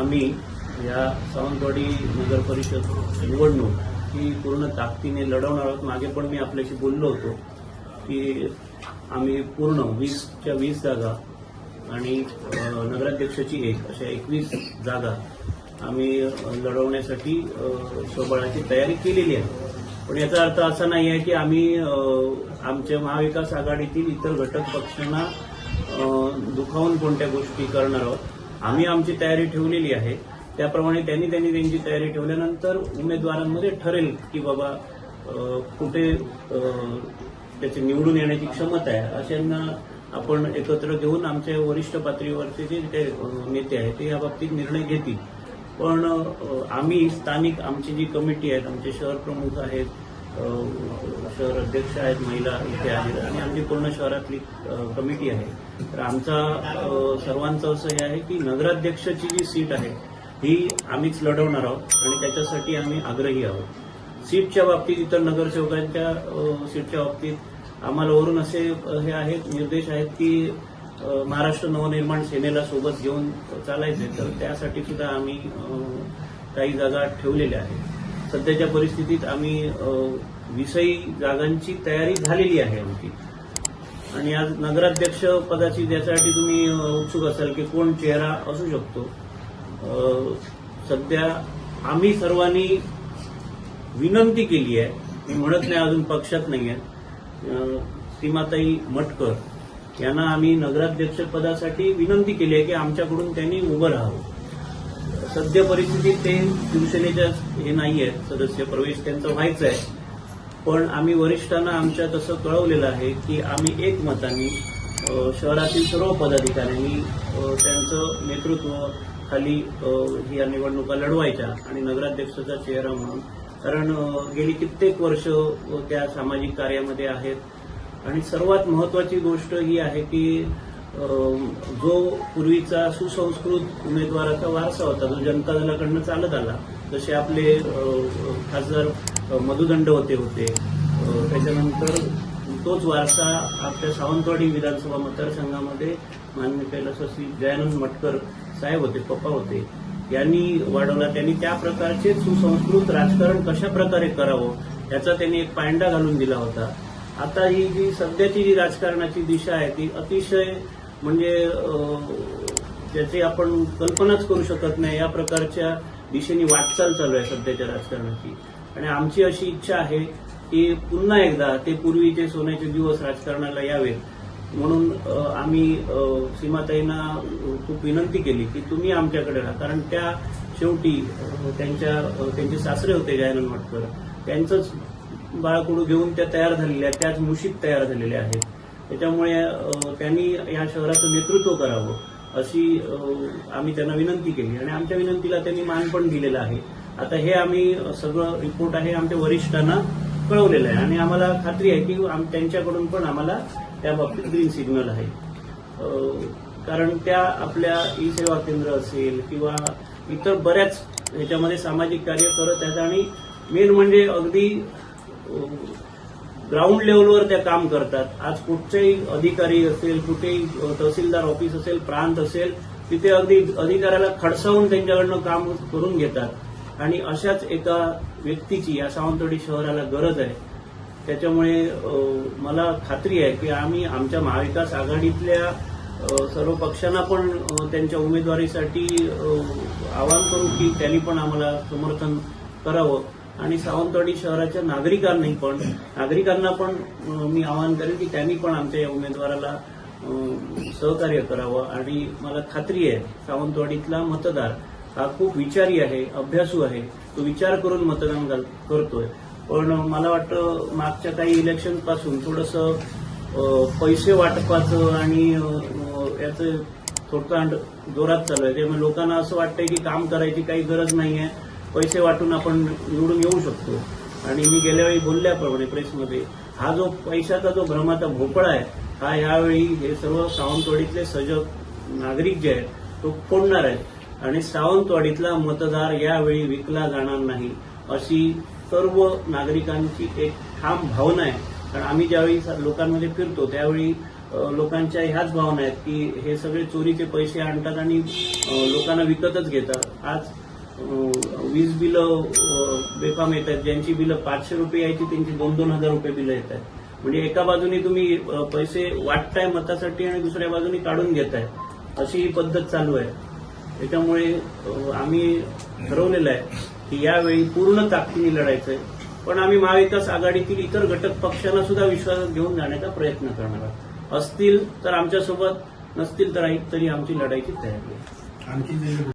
आम्ही या सावंतवाडी नगर परिषद निवडणूक ही पूर्ण ताकदीने लढवणार आहोत. मागे पण मी आपल्याशी बोललो होतो की आम्ही पूर्ण वीसच्या वीस जागा आणि नगराध्यक्षाची एक अशा एकवीस जागा आम्ही लढवण्यासाठी अ, स्वबळाची तयारी केलेली आहे. पण याचा अर्थ असा नाही आहे की आम्ही आमच्या महाविकास आघाडीतील इतर घटक पक्षांना दुखावून कोणत्या गोष्टी करणार आहोत. आम्ही आमची तयारी ठेवलेली आहे. त्याप्रमाणे त्यांनी त्यांनी त्यांची तयारी ठेवल्यानंतर उमेदवारांमध्ये ठरेल की बाबा कुठे त्याची निवडून येण्याची क्षमता आहे अशांना आपण एकत्र घेऊन आमच्या वरिष्ठ पातळीवरचे जे ते नेते आहेत ते याबाबतीत निर्णय घेतील. पण आम्ही स्थानिक आमची जी कमिटी आहेत आमचे शहर प्रमुख आहेत शहर अध्यक्ष आहेत महिला इथे आहेत आणि आमची पूर्ण शहरातली कमिटी आहे. तर आमचा सर्वांचं असं हे आहे की नगराध्यक्षाची जी सीट आहे ही आम्हीच लढवणार आहोत आणि त्याच्यासाठी आम्ही आग्रही आहोत. सीटच्या बाबतीत इतर नगरसेवकांच्या सीटच्या बाबतीत आम्हाला वरून असे हे आहेत निर्देश आहेत की महाराष्ट्र नवनिर्माण सेनेला सोबत घेऊन चालायचे तर त्यासाठी सुद्धा आम्ही काही जागा ठेवलेल्या आहेत. सध्याच्या परिस्थितीत आम्ही विषयी जागांची तयारी झालेली आहे आमची. आणि आज नगराध्यक्ष पदाची ज्यासाठी तुम्ही उत्सुक असाल की कोण चेहरा असू शकतो सध्या आम्ही सर्वांनी विनंती केली आहे. मी म्हणत नाही अजून पक्षात नाही आहे सीमाताई मटकर यांना आम्ही नगराध्यक्ष पदासाठी विनंती केली आहे की आमच्याकडून त्यांनी उभं राहावं. सध्या परिस्थितीत ते शिवसेनेच्या हे नाही आहेत सदस्य प्रवेश त्यांचा व्हायचा आहे. पण आम्ही वरिष्ठांना आमच्या तसं कळवलेलं आहे की आम्ही एकमताने शहरातील सर्व पदाधिकाऱ्यांनी त्यांचं नेतृत्व खाली या निवडणुका लढवायच्या आणि नगराध्यक्षाचा चेहरा म्हणून. कारण गेली कित्येक वर्ष त्या सामाजिक कार्यामध्ये आहेत. आणि सर्वात महत्वाची गोष्ट ही आहे की जो पूर्वीचा सुसंस्कृत उमेदवाराचा वारसा होता जो जनता दलाकडनं चालत आला जसे आपले खासदार मधुदंड होते होते. त्याच्यानंतर तोच वारसा आपल्या सावंतवाडी विधानसभा मतदारसंघामध्ये माननीय कैलासवासी जयानंद मटकर साहेब होते पप्पा होते. यांनी वाढवला. त्यांनी त्या प्रकारचे सुसंस्कृत राजकारण कशा प्रकारे करावं याचा त्यांनी एक पायंडा घालून दिला होता. आता ही जी सध्याची जी राजकारणाची दिशा आहे ती अतिशय म्हणजे ज्याची आपण कल्पनाच करू शकत नाही. या प्रकारच्या दिशेने वाटचाल चालू आहे सध्याच्या राजकारणाची. आणि आमची अशी इच्छा आहे की पुन्हा एकदा ते पूर्वीचे सोन्याचे दिवस राजकारणाला यावेत. म्हणून आम्ही सीमाताईंना खूप विनंती केली की तुम्ही आमच्याकडे राहा. कारण त्या शेवटी त्यांच्या त्यांचे सासरे होते जयानंद मटकर. त्यांचंच बाळकडू घेऊन त्या तयार झालेल्या त्याच मुशीत तयार झालेल्या आहेत. त्याच्यामुळे त्यांनी या शहराचं नेतृत्व करावं अशी आम्ही त्यांना विनंती केली. आणि आमच्या विनंतीला त्यांनी मान पण दिलेलं आहे. आता हे आम्ही सगळं रिपोर्ट आहे आमच्या वरिष्ठांना कळवलेलं आहे. आणि आम्हाला खात्री आहे की आम- त्यांच्याकडून पण आम्हाला त्या बाबतीत ग्रीन सिग्नल आहे. कारण त्या आपल्या ई सेवा केंद्र असेल किंवा इतर बऱ्याच ह्याच्यामध्ये सामाजिक कार्य करत आहेत आणि मेन म्हणजे अगदी ग्राउंड लेवलवर त्या काम करतात. आज कुठचेही अधिकारी असेल कुठेही तहसीलदार ऑफिस असेल प्रांत असेल तिथे अगदी अधिकाऱ्याला खडसावून त्यांच्याकडनं काम करून घेतात. आणि अशाच एका व्यक्तीची या सावंतवाडी शहराला गरज आहे. त्याच्यामुळे मला खात्री आहे की आम्ही आमच्या महाविकास आघाडीतल्या सर्व पक्षांना पण त्यांच्या उमेदवारीसाठी आवाहन करू की त्यांनी पण आम्हाला समर्थन करावं. आणि सावंतवाडी शहराच्या नागरिकांनी पण नागरिकांना पण मी आवाहन करेन की त्यांनी पण आमच्या या उमेदवाराला सहकार्य करावं. आणि मला खात्री आहे सावंतवाडीतला मतदार हा खूप विचारी आहे अभ्यासू आहे. तो विचार करून मतदान घाल- करतोय. पण मला वाटतं मागच्या काही इलेक्शनपासून थोडंसं पैसे वाटपाचं आणि याचं थोडकांड जोरात चालू आहे. त्यामुळे लोकांना असं वाटतंय की काम करायची काही गरज नाही आहे पैसे वाटून आपण निवडून येऊ शकतो. आणि मी गेल्या वेळी बोलल्याप्रमाणे प्रेसमध्ये हा जो पैशाचा जो भ्रमाचा भोपळा आहे हा यावेळी हे सर्व सावंतवाडीतले सजग नागरिक जे आहेत तो फोडणार आहेत. आणि सावंतवाडीतला मतदार यावेळी विकला जाणार नाही अशी सर्व नागरिकांची एक ठाम भावना आहे. कारण आम्ही ज्यावेळी स- लोकांमध्ये फिरतो त्यावेळी लोकांच्या ह्याच भावना आहेत की हे सगळे चोरीचे पैसे आणतात आणि लोकांना विकतच घेतात. आज वीज बिलं बेफाम येत आहेत ज्यांची बिलं पाचशे रुपये यायची त्यांची दोन दोन हजार रुपये बिलं येत आहेत. म्हणजे एका बाजूने तुम्ही पैसे वाटताय मतासाठी आणि दुसऱ्या बाजूने काढून घेताय अशी ही पद्धत चालू आहे. त्याच्यामुळे आम्ही ठरवलेलं आहे की यावेळी पूर्ण ताकदीने लढायचंय. पण आम्ही महाविकास आघाडीतील इतर घटक पक्षांना सुद्धा विश्वासात घेऊन जाण्याचा प्रयत्न करणार आहोत. असतील तर आमच्यासोबत नसतील तर तरी आमची लढाईची तयारी आहे. आणखी